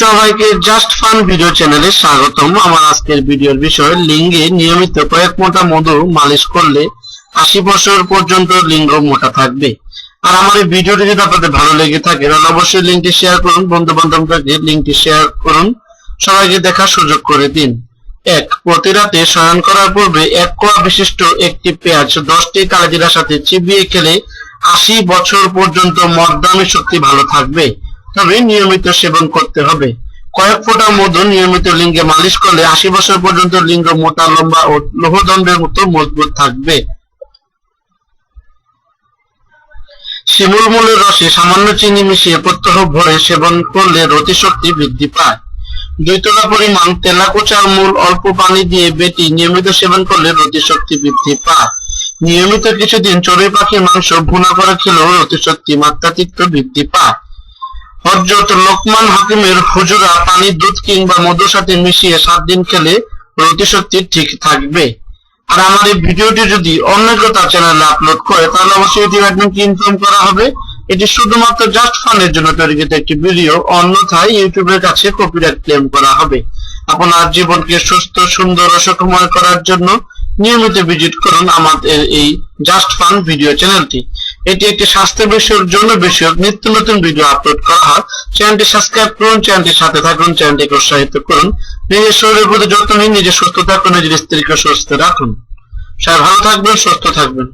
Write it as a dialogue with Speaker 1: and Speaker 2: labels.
Speaker 1: সবাইকে just fun video চ্যানেলে স্বাগতম। আমার আজকের ভিডিওর বিষয়, লিঙ্গে নিয়মিত কয়েক মোটা মধু মালিশ করলে আশি বছর পর্যন্ত লিঙ্গ মোটা থাকবে। আর আমার এই ভিডিওটি যদি আপনাদের ভালো লেগে থাকে, তাহলে অবশ্যই লিঙ্কটি শেয়ার করুন বন্ধু বান্ধবদেরকে লিঙ্কটি শেয়ার করুন, সবাইকে দেখার সুযোগ করে দিন। এক, প্রতি রাতে শয়ন করার পূর্বে এক কোয়া বিশিষ্ট একটি পেঁয়াজ, দশটি কালাজিরার সাথে চিবিয়ে খেলে আশি বছর পর্যন্ত মদ্দামি শক্তি ভালো থাকবে। তবে নিয়মিত সেবন করতে হবে। কয়েক ফোঁটা মধু নিয়মিত লিঙ্গে মালিশ করলে আশি বছর পর্যন্ত লিঙ্গ মোটা, লম্বা ও লোহদণ্ডের মতো মজবুত থাকবে। শিমুল মূলের রসে সামান্য চিনি মিশিয়ে প্রত্যহ ভরে সেবন করলে রতিশক্তি বৃদ্ধি পায়। দুই তোলা পরিমাণ তেলাকুচার মূল অল্প পানি দিয়ে বেটি নিয়মিত সেবন করলে রতিশক্তি বৃদ্ধি পায়। নিয়মিত কিছুদিন চড়ুই পাখির মাংস ভুনা করে খেলেও রতিশক্তি মাত্রাতিরিক্ত বৃদ্ধি পায়। হজরত লোকমান হাকিমের হুজুরা পানি, দুধ কিংবা মধুর সাথে মিশিয়ে সাত দিন খেলে রতিশক্তি ঠিক থাকবে। আর আমার এই ভিডিওটি যদি অন্য তার চ্যানেলে আপলোড করে, তাহলে অবশ্যই এটি একজনকে ইনফর্ম করা হবে। এটি শুধুমাত্র জাস্ট ফানের জন্য তৈরিকৃত একটি ভিডিও অন্যথায় ইউটিউবের কাছে কপিরাইট ক্লেম করা হবে। আপনার জীবনকে সুস্থ, সুন্দর ও সুখময় করার জন্য নিয়মিত ভিজিট করুন আমাদের এই জাস্ট ফান ভিডিও চ্যানেলটি এটি একটি স্বাস্থ্য বিষয়ের জন্য বিষয়ক নিত্য নতুন ভিডিও আপলোড করা হয়। চ্যানেলটি সাবস্ক্রাইব করুন চ্যানেলটির সাথে থাকুন চ্যানেলটিকে উৎসাহিত করুন। নিজের শরীরের প্রতি যত্ন নিন, নিজে সুস্থ থাকুন, নিজের স্ত্রীকে সুস্থ রাখুন। সবাই ভালো থাকবেন, সুস্থ থাকবেন।